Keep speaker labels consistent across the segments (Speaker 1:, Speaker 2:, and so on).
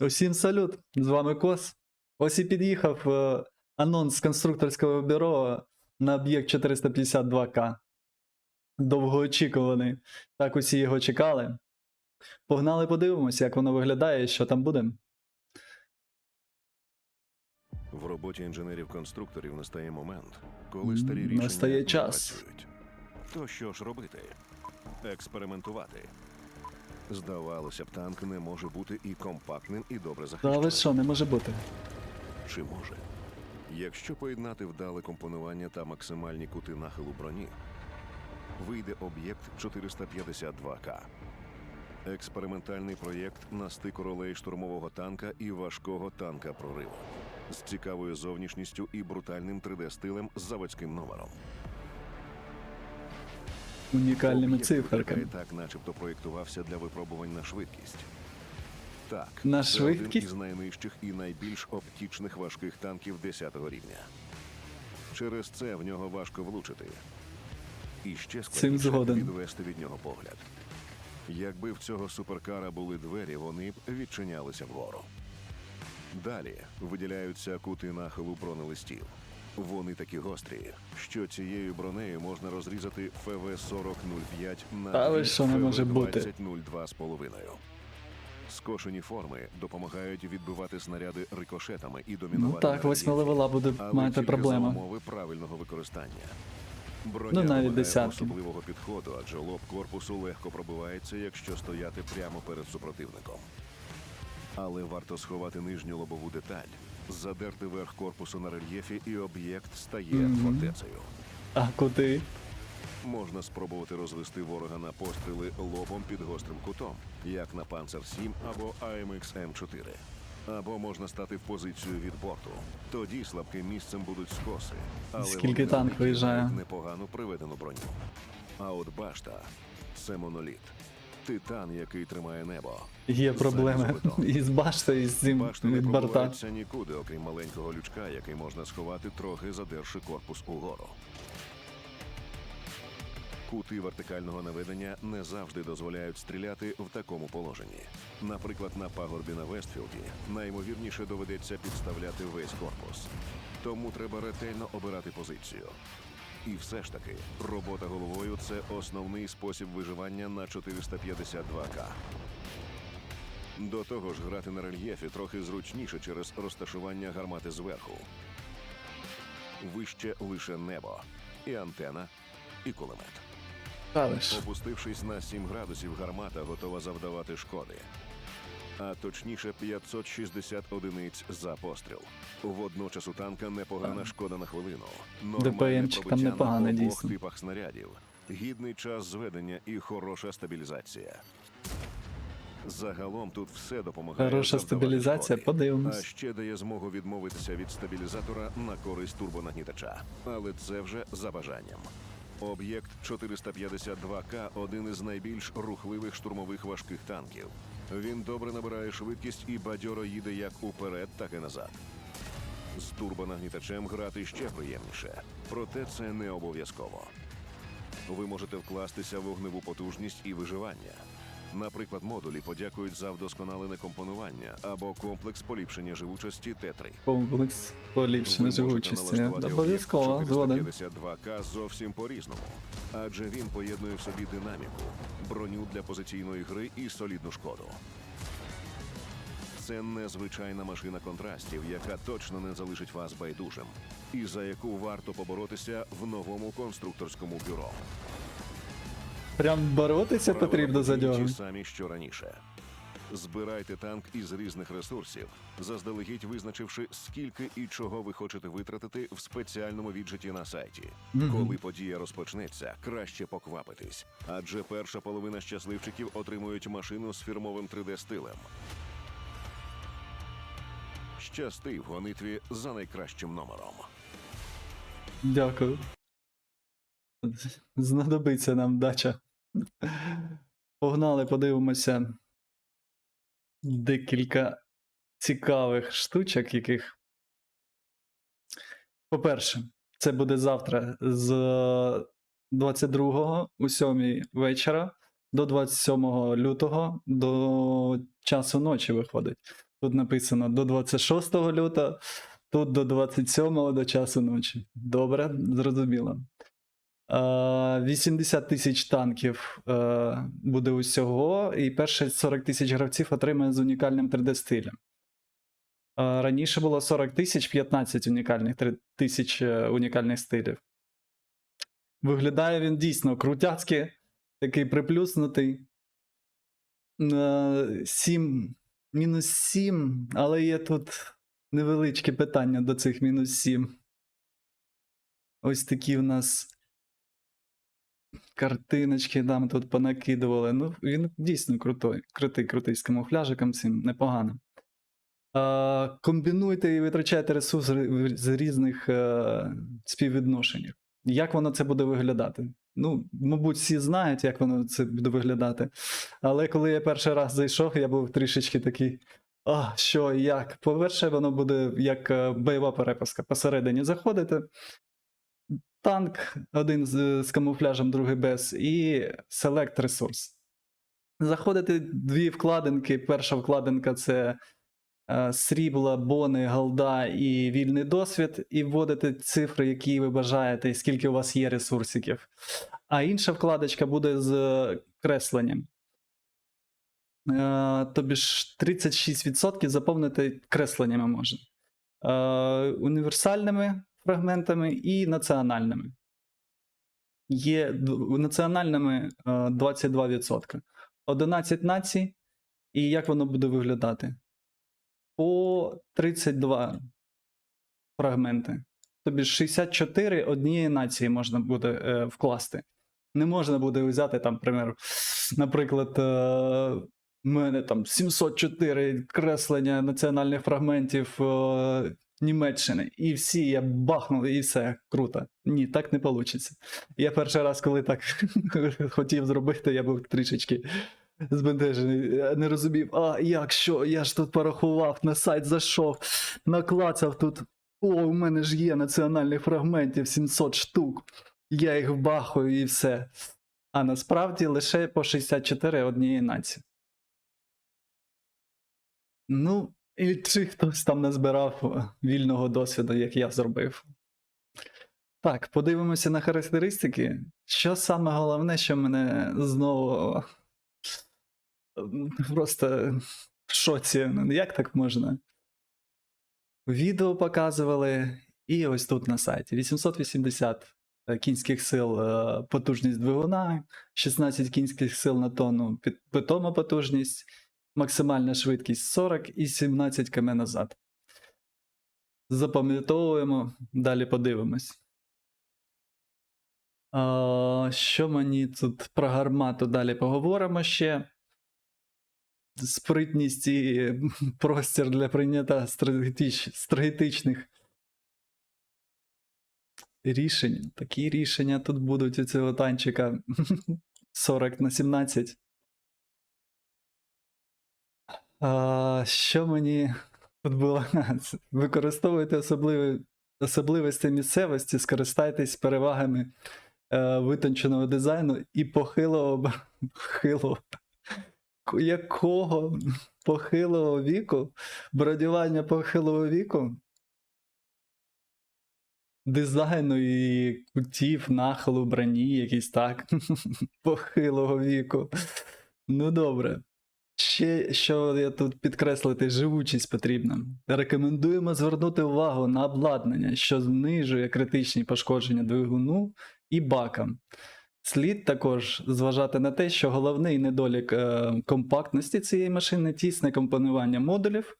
Speaker 1: Усім салют! З вами Кос. Ось і під'їхав е, анонс конструкторського бюро на об'єкт 452К. Довгоочікуваний. Так усі його чекали. Погнали, подивимося, як воно виглядає і що там буде.
Speaker 2: В роботі інженерів-конструкторів настає момент, коли старі рішення
Speaker 1: настає
Speaker 2: не
Speaker 1: час.
Speaker 2: працюють. То що ж робити? Експериментувати. Здавалося б, танк не може бути і компактним, і добре захищеним.
Speaker 1: ви що, не може бути.
Speaker 2: Чи може? Якщо поєднати вдале компонування та максимальні кути нахилу броні, вийде об'єкт 452К. Експериментальний проєкт на стику ролей штурмового танка і важкого танка прориву з цікавою зовнішністю і брутальним 3D-стилем з заводським номером.
Speaker 1: Унікальними циферками.
Speaker 2: так, начебто проєктувався для випробувань на швидкість. Так,
Speaker 1: На
Speaker 2: це
Speaker 1: швидкість?
Speaker 2: один із найнижчих і найбільш оптічних важких танків 10-го рівня. Через це в нього важко влучити. І ще
Speaker 1: Цим
Speaker 2: складніше
Speaker 1: згоден.
Speaker 2: відвести від нього погляд. Якби в цього суперкара були двері, вони б відчинялися вгору. Далі виділяються кути нахилу бронелистів. Вони такі гострі, що цією бронею можна розрізати ФВ-4005 на
Speaker 1: Та ви
Speaker 2: дві
Speaker 1: що, не може бути.
Speaker 2: ФВ-2002 з половиною. Скошені форми допомагають відбивати снаряди рикошетами і
Speaker 1: Ну
Speaker 2: домінувати.
Speaker 1: так,
Speaker 2: на
Speaker 1: восьма
Speaker 2: рельєфі.
Speaker 1: левела буде мати проблеми.
Speaker 2: умови правильного використання. Броня
Speaker 1: Ну, навіть десятки.
Speaker 2: особливого підходу, адже лоб корпусу легко пробивається, якщо стояти прямо перед супротивником. Але варто сховати нижню лобову деталь, задерти верх корпусу на рельєфі, і об'єкт стає
Speaker 1: Мгм.
Speaker 2: фортецею.
Speaker 1: А куди?
Speaker 2: Можна спробувати розвести ворога на постріли лобом під гострим кутом, як на Панцер 7 або AMX М4. Або можна стати в позицію від борту. Тоді слабким місцем будуть скоси. Але
Speaker 1: Скільки танк виїжджає?
Speaker 2: мають непогану приведену броню. А от башта це моноліт. Титан, який тримає небо.
Speaker 1: Є проблеми із баштою, і з цим
Speaker 2: Башта не
Speaker 1: від борта.
Speaker 2: пробивається нікуди, окрім маленького лючка, який можна сховати, трохи задерши корпус угору. Кути вертикального наведення не завжди дозволяють стріляти в такому положенні. Наприклад, на пагорбі на Вестфілді найімовірніше доведеться підставляти весь корпус. Тому треба ретельно обирати позицію. І все ж таки, робота головою це основний спосіб виживання на 452К. До того ж, грати на рельєфі трохи зручніше через розташування гармати зверху. Вище лише небо, і антена, і кулемет. Опустившись на 7 градусів, гармата готова завдавати шкоди. А точніше 560 одиниць за постріл. Водночас у танка непогана шкода на хвилину. Нормальне
Speaker 1: ДПМчик там
Speaker 2: пробиття
Speaker 1: непогане,
Speaker 2: на обох
Speaker 1: дійсно.
Speaker 2: типах снарядів, гідний час зведення і хороша стабілізація. Загалом тут все допомагає.
Speaker 1: Хороша
Speaker 2: завдавати
Speaker 1: стабілізація,
Speaker 2: шкоди. А ще дає змогу відмовитися від стабілізатора на користь турбонагнітача. Але це вже за бажанням. Об'єкт 452К один із найбільш рухливих штурмових важких танків. Він добре набирає швидкість і бадьоро їде як уперед, так і назад. З турбонагнітачем грати ще приємніше, проте це не обов'язково. Ви можете вкластися в вогневу потужність і виживання. Наприклад, модулі подякують за вдосконалене компонування або комплекс поліпшення живучості Т3.
Speaker 1: Комплекс поліпшення живучості. Обов'язково, згоден.
Speaker 2: 452К зовсім по-різному, адже він поєднує в собі динаміку, броню для позиційної гри і солідну шкоду. Це незвичайна машина контрастів, яка точно не залишить вас байдужим, і за яку варто поборотися в новому конструкторському бюро.
Speaker 1: Прям боротися потрібно за нього.
Speaker 2: Самі, що раніше. Збирайте танк із різних ресурсів, заздалегідь визначивши, скільки і чого ви хочете витратити в спеціальному віджиті на сайті.
Speaker 1: Мгм.
Speaker 2: Коли подія розпочнеться, краще поквапитись, адже перша половина щасливчиків отримують машину з фірмовим 3D-стилем. Щасти в гонитві за найкращим номером.
Speaker 1: Дякую. Знадобиться нам дача. Погнали, подивимося. Декілька цікавих штучок, яких. По-перше, це буде завтра з 22 у 7 вечора до 27 лютого до часу ночі виходить. Тут написано до 26 лютого, тут до 27 до часу ночі. Добре, зрозуміло. Е, 80 тисяч танків е, буде усього, і перші 40 тисяч гравців отримає з унікальним 3D стилем. Е, Раніше було 40 тисяч, 15 унікальних 3 тисяч е, унікальних стилів. Виглядає він дійсно крутяцький, такий приплюснутий. Е, 7, мінус 7, але є тут невеличке питання до цих мінус 7. Ось такі в нас картиночки там тут понакидували. Ну, він дійсно крутой, крутий, крутий з камуфляжиком цим, непогано. Е, комбінуйте і витрачайте ресурси з різних е, співвідношеннях. Як воно це буде виглядати? Ну, мабуть, всі знають, як воно це буде виглядати. Але коли я перший раз зайшов, я був трішечки такий. А, що, як? По-перше, воно буде як е, бойова переписка. Посередині заходите. Танк, один з, з камуфляжем, другий без, і Select Resource. Заходите дві вкладинки. Перша вкладинка це е, срібла, бони, голда і вільний досвід, і вводите цифри, які ви бажаєте, і скільки у вас є ресурсиків. А інша вкладочка буде з кресленням. Е, тобі ж 36% заповнити кресленнями можна. Е, універсальними фрагментами і національними. Є національними е, 22%. 11 націй. І як воно буде виглядати? По 32 фрагменти. Тобі 64 однієї нації можна буде е, вкласти. Не можна буде взяти там, пример, наприклад, е, мене там 704 креслення національних фрагментів е, Німеччини, і всі я бахнув, і все круто. Ні, так не вийде. Я перший раз, коли так хотів зробити, я був трішечки збентежений. Я не розумів, а як що? Я ж тут порахував, на сайт зайшов, наклацав тут. О, у мене ж є національних фрагментів 700 штук. Я їх вбахую і все. А насправді лише по 64 однієї нації. Ну, і чи хтось там назбирав е, вільного досвіду, як я зробив. Так, подивимося на характеристики. Що саме головне, що мене знову просто в шоці. Ну, Як так можна? Відео показували, і ось тут на сайті 880 кінських сил е, потужність двигуна, 16 кінських сил на тонну питома потужність, максимальна швидкість 40 і 17 км назад. Запам'ятовуємо, далі подивимось. А, що мені тут про гармату далі поговоримо ще. Спритність і простір для прийняття стратегіч... стратегічних рішень. Такі рішення тут будуть у цього танчика 40 на 17. А, що мені тут було? Використовуйте особливі, особливості місцевості, скористайтесь перевагами е, витонченого дизайну і похилого, похилого якого похилого віку, бронювання похилого віку, дизайну і кутів, нахилу, броні, якісь так, похилого віку. Ну добре. Ще що я тут підкреслити, живучість потрібна. Рекомендуємо звернути увагу на обладнання, що знижує критичні пошкодження двигуну і бакам. Слід також зважати на те, що головний недолік е, компактності цієї машини тісне компонування модулів.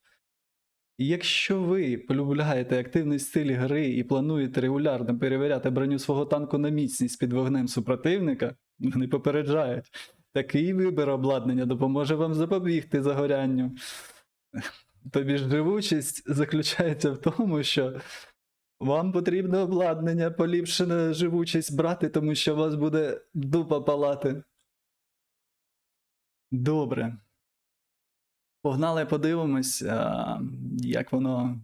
Speaker 1: Якщо ви полюбляєте активний стиль гри і плануєте регулярно перевіряти броню свого танку на міцність під вогнем супротивника, вони попереджають. Такий вибір обладнання допоможе вам запобігти загорянню. Тобі ж живучість заключається в тому, що вам потрібно обладнання, поліпшене живучість брати, тому що у вас буде дупа палати. Добре. Погнали, подивимось, а, як воно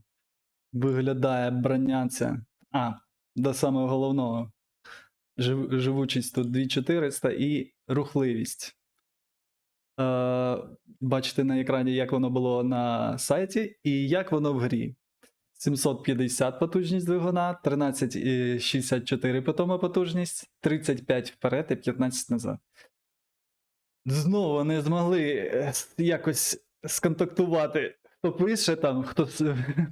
Speaker 1: виглядає броня ця. А, до самого головного. Жив- Живучість тут 2400 і рухливість. Е, бачите на екрані, як воно було на сайті і як воно в грі. 750 потужність двигуна, 13,64 питома потужність, 35 вперед і 15 назад. Знову не змогли е, якось сконтактувати, хто пише там, хто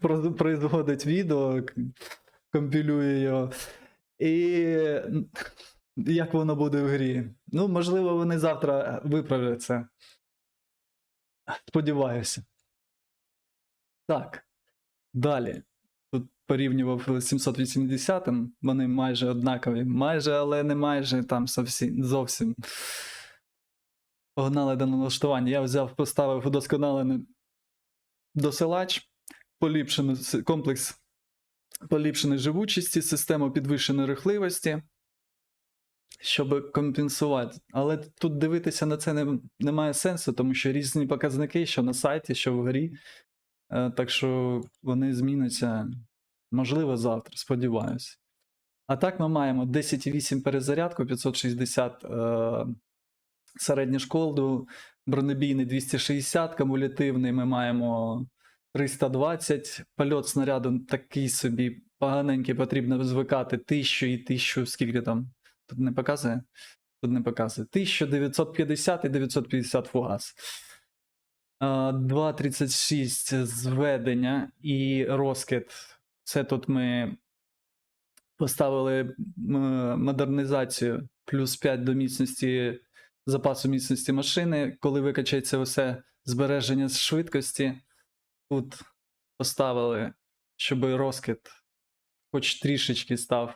Speaker 1: производить відео, компілює його. І як воно буде в грі. Ну, можливо, вони завтра виправлять це. Сподіваюся. Так. Далі. Тут порівнював з 780 вони майже однакові. Майже, але не майже там зовсім. Погнали до налаштування. Я взяв, поставив удосконалений досилач, поліпшений комплекс поліпшеної живучості, систему підвищеної рухливості, щоб компенсувати. Але тут дивитися на це не, немає сенсу, тому що різні показники, що на сайті, що в грі. Е, Так що вони зміняться, можливо, завтра, сподіваюся. А так ми маємо 10,8 перезарядку, 560 е, середню школу, бронебійний 260, кумулятивний ми маємо 320. Польот снаряду такий собі поганенький, потрібно звикати 1000 і 1000, скільки там? Тут не показує? Тут не показує. 1950 і 950 фугас. А, 2.36 зведення і розкид. Це тут ми поставили модернізацію плюс 5 до міцності запасу міцності машини. Коли викачається усе збереження швидкості, тут поставили, щоб розкид хоч трішечки став.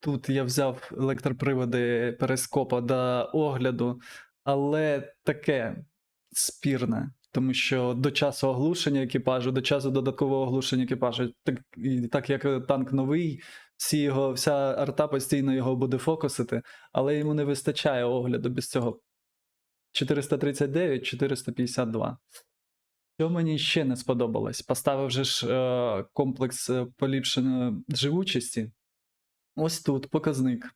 Speaker 1: Тут я взяв електроприводи перископа до огляду, але таке спірне, тому що до часу оглушення екіпажу, до часу додаткового оглушення екіпажу, так, і так як танк новий, всі його, вся арта постійно його буде фокусити, але йому не вистачає огляду без цього. 439, 452. Що мені ще не сподобалось? Поставив же ж е, комплекс е, поліпшеної живучості. Ось тут показник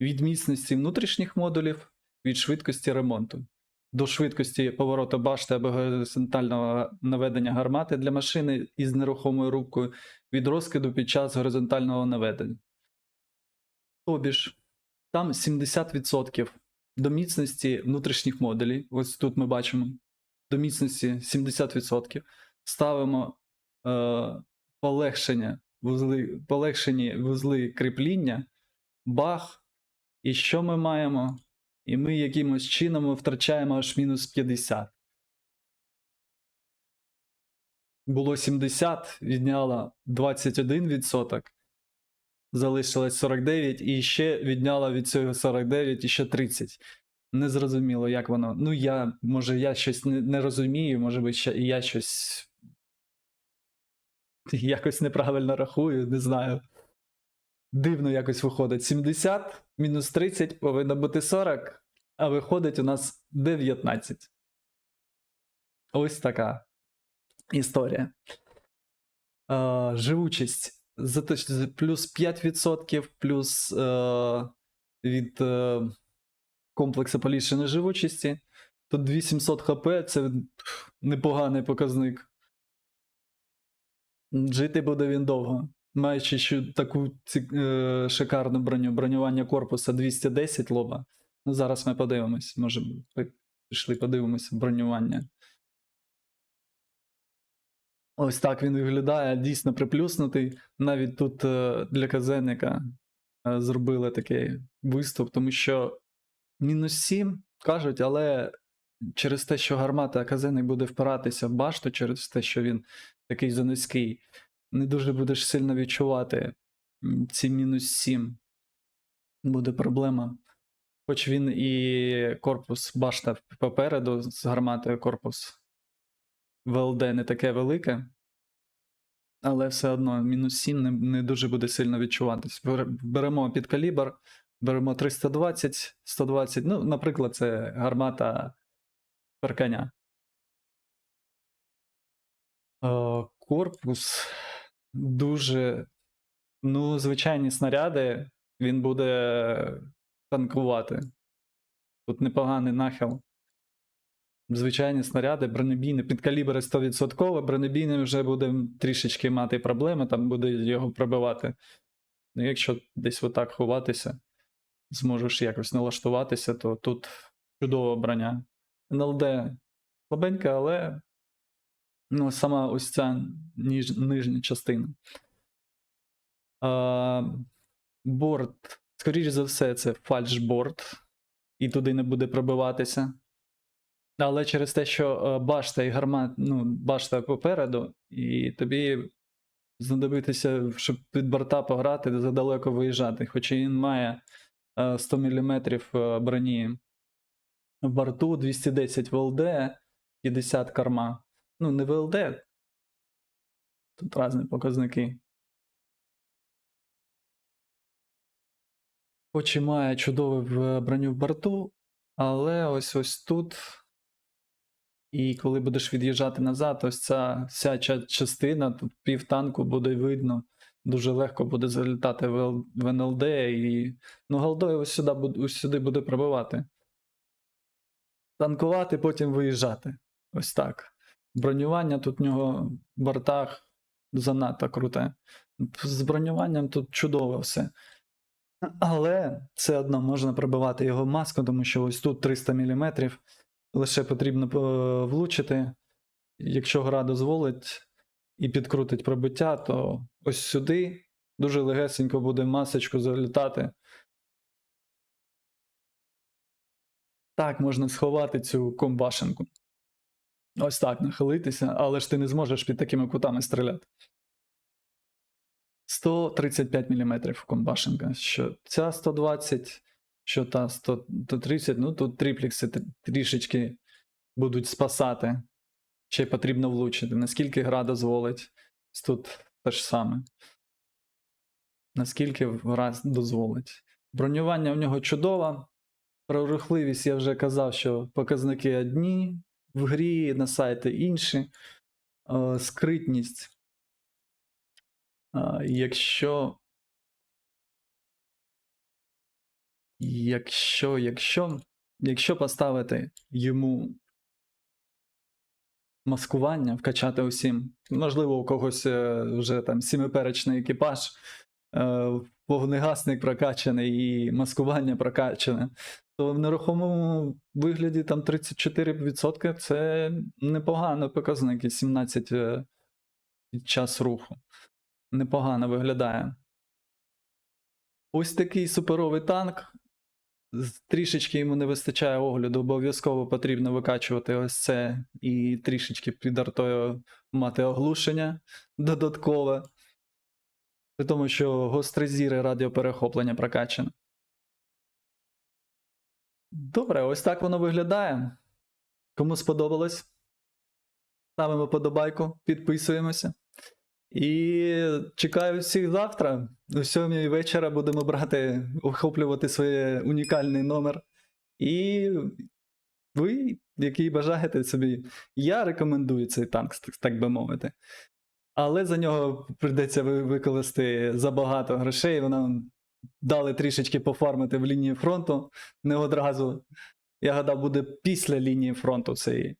Speaker 1: від міцності внутрішніх модулів, від швидкості ремонту, до швидкості повороту башти або горизонтального наведення гармати для машини із нерухомою рукою, від розкиду під час горизонтального наведення. Тобі ж, там 70% до міцності внутрішніх модулів. Ось тут ми бачимо до міцності 70%. Ставимо е, полегшення, вузли, полегшені вузли кріпління, бах. І що ми маємо? І ми якимось чином втрачаємо аж мінус 50. Було 70, відняла 21%, залишилось 49, і ще відняла від цього 49 і ще 30. Незрозуміло, як воно. Ну, я, може, я щось не, не розумію, може би, ще і я щось якось неправильно рахую, не знаю. Дивно якось виходить. 70 мінус 30 повинно бути 40, а виходить у нас 19. Ось така історія. Е, живучість плюс 5%, плюс е, від е, комплексу поліпшеної живучості. Тут 2700 хп це непоганий показник. Жити буде він довго. Маючи таку е, шикарну броню, бронювання корпуса 210 лоба. Ну, зараз ми подивимось. Може, пішли подивимося бронювання. Ось так він виглядає, дійсно приплюснутий. Навіть тут е, для казенника е, зробили такий виступ, тому що мінус 7 кажуть, але через те, що гармата казенник буде впиратися в башту, через те, що він такий занизький, не дуже будеш сильно відчувати ці мінус 7. Буде проблема. Хоч він і корпус башта попереду з гарматою корпус ВЛД не таке велике, але все одно мінус 7 не, не дуже буде сильно відчуватись. Беремо під калібр, беремо 320, 120, ну, наприклад, це гармата перканя. Е, Корпус дуже. Ну, звичайні снаряди він буде танкувати. Тут непоганий нахил. Звичайні снаряди, бронебійні, підкалібри 100%, бронебійний вже буде трішечки мати проблеми, там буде його пробивати. Ну, якщо десь отак ховатися, зможеш якось налаштуватися, то тут чудова броня. НЛД слабенька, але ну, сама ось ця ніж, нижня частина. А, борт, скоріш за все, це фальшборд, і туди не буде пробиватися. Але через те, що е, башта і гармат, ну, башта попереду, і тобі знадобитися, щоб під борта пограти, задалеко виїжджати. Хоча він має е, 100 мм броні в борту, 210 ВЛД, 50 карма. Ну, не ВЛД. Тут різні показники. Хоч і має чудову в- броню в борту, але ось ось тут. І коли будеш від'їжджати назад, ось ця вся ча- частина, тут пів танку буде видно. Дуже легко буде залітати в, НЛД, і ну, голдою ось сюди, ось сюди буде пробивати. Танкувати, потім виїжджати. Ось так. Бронювання тут в нього в бортах занадто круте. З бронюванням тут чудово все. Але все одно можна пробивати його маску, тому що ось тут 300 мм. Лише потрібно е, влучити. Якщо гра дозволить і підкрутить пробиття, то ось сюди дуже легесенько буде масочку залітати. Так, можна сховати цю комбашенку. Ось так нахилитися, але ж ти не зможеш під такими кутами стріляти. 135 мм комбашенка. Що ця 120, що та 130, ну тут тріплікси трішечки будуть спасати. Ще й потрібно влучити. Наскільки гра дозволить. Тут те ж саме. Наскільки гра дозволить. Бронювання в нього чудове. Про рухливість я вже казав, що показники одні в грі, на сайті інші. Е, Скритність. Е, Якщо. Якщо, якщо, якщо поставити йому маскування, вкачати усім, можливо, у когось е, вже там сімиперечний екіпаж, вогнегасник прокачаний і маскування прокачане, то в нерухомому вигляді там 34% це непогано показники, 17 е, під час руху. Непогано виглядає. Ось такий суперовий танк. Трішечки йому не вистачає огляду, обов'язково потрібно викачувати ось це і трішечки під артою мати оглушення додаткове. При тому, що гострий зір радіоперехоплення прокачане. Добре, ось так воно виглядає. Кому сподобалось? Ставимо подобайку, підписуємося. І чекаю всіх завтра. О 7 вечора будемо брати, охоплювати своє унікальний номер. І ви, який бажаєте собі, я рекомендую цей танк, так- би мовити. Але за нього прийдеться ви- викласти забагато грошей. Воно дали трішечки пофармити в лінії фронту не одразу. Я гадав, буде після лінії фронту цей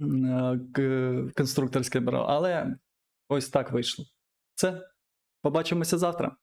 Speaker 1: конструкторський е, к- конструкторське бюро. Але ось так вийшло. Все. Побачимося завтра.